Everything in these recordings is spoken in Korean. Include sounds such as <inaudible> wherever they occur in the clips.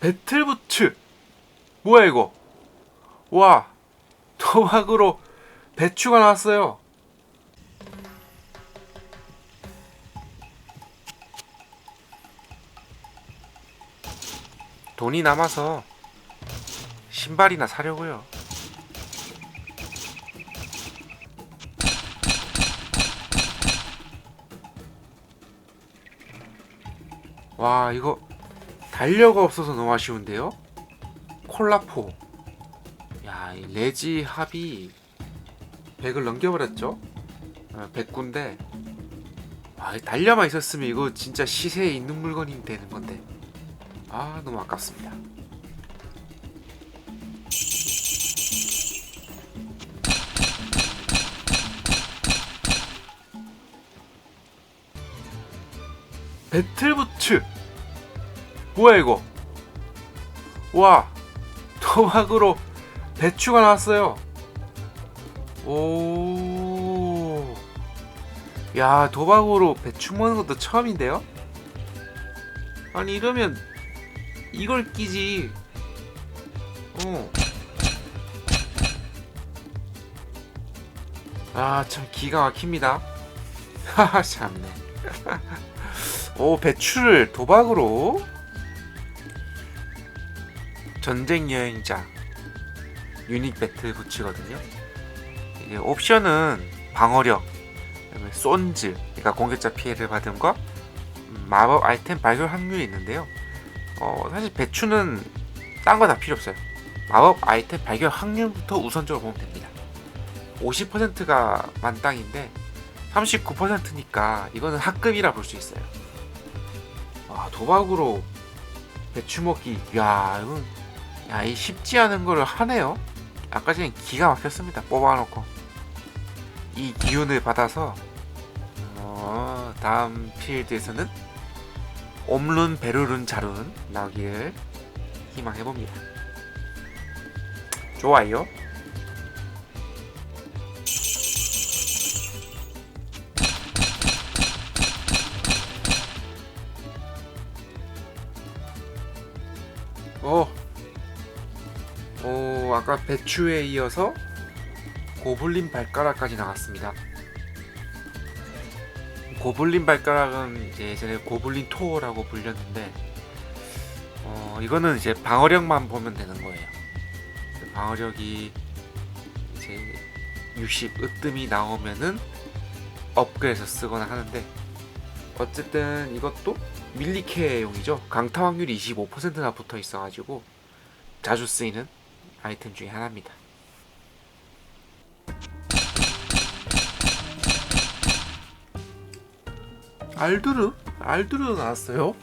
배틀부츠. 뭐야 이거? 와 도박으로 배추가 나왔어요. 돈이 남아서 신발이나 사려고요. 와 이거 달려가 없어서 너무 아쉬운데요? 콜라포. 야, 이 레지 합이 100을 넘겨버렸죠? 어, 100군데. 와, 이 달려만 있었으면 이거 진짜 시세에 있는 물건이 되는 건데. 아, 너무 아깝습니다. 배틀부츠 뭐야 이거? 와 도박으로 배추가 나왔어요. 오. 야 도박으로 배추 먹는 것도 처음인데요? 아니 이러면 이걸 끼지. 어. 아 참 기가 막힙니다. 하하 <laughs> 참네. <laughs> 오 배추를 도박으로 전쟁 여행자 유닉 배틀 붙이거든요. 이게 옵션은 방어력, 그다음에 쏜즈, 그러니까 공격자 피해를 음, 마법 아이템 발견 확률이 있는데요. 어, 사실 배추는 딴 거 다 필요 없어요. 마법 아이템 발견 확률부터 우선적으로 보면 됩니다. 50%가 만땅인데 39%니까 이거는 합급이라 볼 수 있어요. 아, 도박으로 배추 먹기, 야, 이건 야, 이 쉽지 않은 거를 하네요. 아까 전에 기가 막혔습니다. 뽑아놓고 이 기운을 받아서 어, 다음 필드에서는 옴룬, 베르룬, 자룬 나오기를 희망해 봅니다. 좋아요. 오, 오, 아까 배추에 이어서 고블린 발가락까지 나왔습니다. 고블린 발가락은 이제 예전에 고블린 토어라고 불렸는데, 어, 이거는 이제 방어력만 보면 되는 거예요. 방어력이 이제 60 으뜸이 나오면은 업그레이드해서 쓰거나 하는데, 어쨌든 이것도 밀리케용이죠. 강타 확률이 25%나 붙어 있어가지고 자주 쓰이는 아이템 중에 하나입니다. 알두르? 알두르 나왔어요?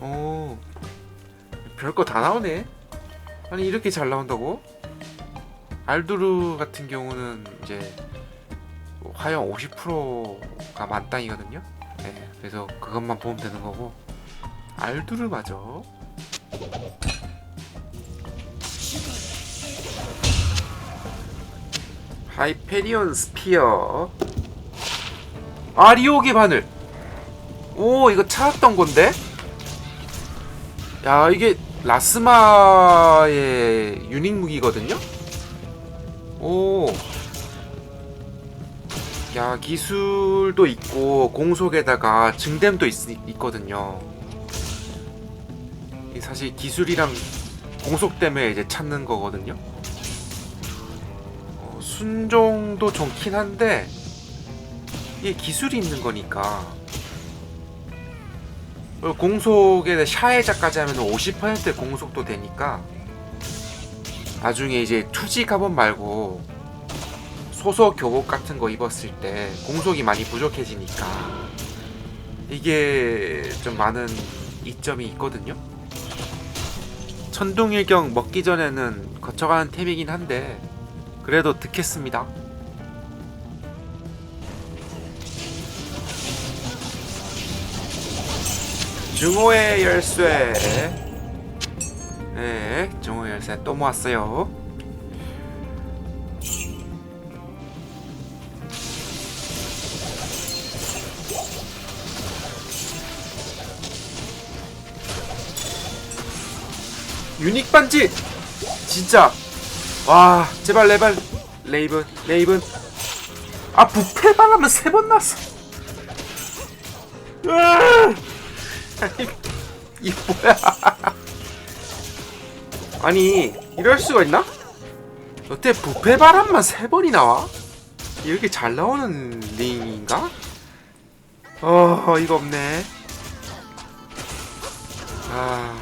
오, 별거 다 나오네. 아니 이렇게 잘 나온다고? 알두르 같은 경우는 이제 화형 50%가 만땅이거든요. 네, 그래서 그것만 보면 되는 거고 알두르 맞아. 하이페리온 스피어. 아리오게 바늘. 오 이거 찾았던 건데? 야 이게 라스마의 유닉 무기거든요? 오. 야 기술도 있고 공속에다가 증댐도 있, 있거든요. 이 사실 기술이랑 공속 때문에 이제 찾는 거거든요? 어, 순종도 좋긴 한데 이게 기술이 있는 거니까 어, 공속에 샤해자까지 하면 50% 공속도 되니까 나중에 이제 투지 가본 말고 소속 교복 같은 거 입었을 때 공속이 많이 부족해지니까 이게 좀 많은 이점이 있거든요. 천둥일경 먹기 전에는 거쳐가는 템이긴 한데 그래도 득했습니다. 중호의 열쇠. 네 중호의 열쇠 또 모았어요. 유닉 반지! 진짜 와 제발 레발 레이븐 레이븐 아 부패 바람은 세번 났어! 아니 이 뭐야 <laughs> 아니 이럴 수가 있나? 어때 부패 바람만 세 번이 나와? 이렇게 잘 나오는 링인가? 어 이거 없네 아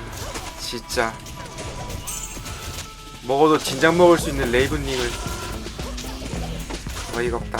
진짜 먹어도 진작 먹을 수 있는 레이븐 링을 어이가 없다